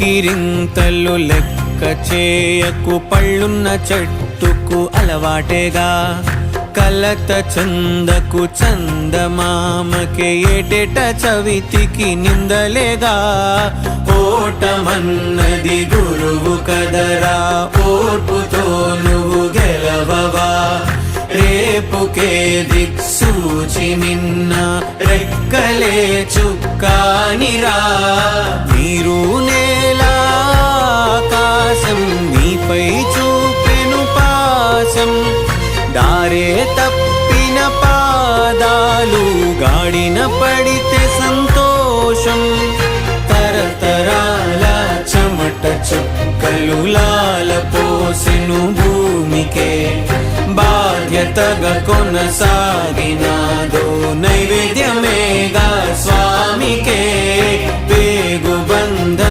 కిరింతలు లెక్క చేయకు పళ్ళున్న చెట్టుకు అలవాటేగా. కలత చందకు చందమామకే ఏటేట చవితికి నిందలేగా ఓటమన్నది గురువు కదరా ఓర్పుతో నువ్వు గెలవవా? రేపుకే దిక్సూచి నిన్న రెక్కలే చుక్కానిరా. మీరు పడిన పడితే సంతోషం. తరతరాల చెమట చుక్కలు లాల పోసెను భూమికే. బాధ్యతగా కొనసాగినాదో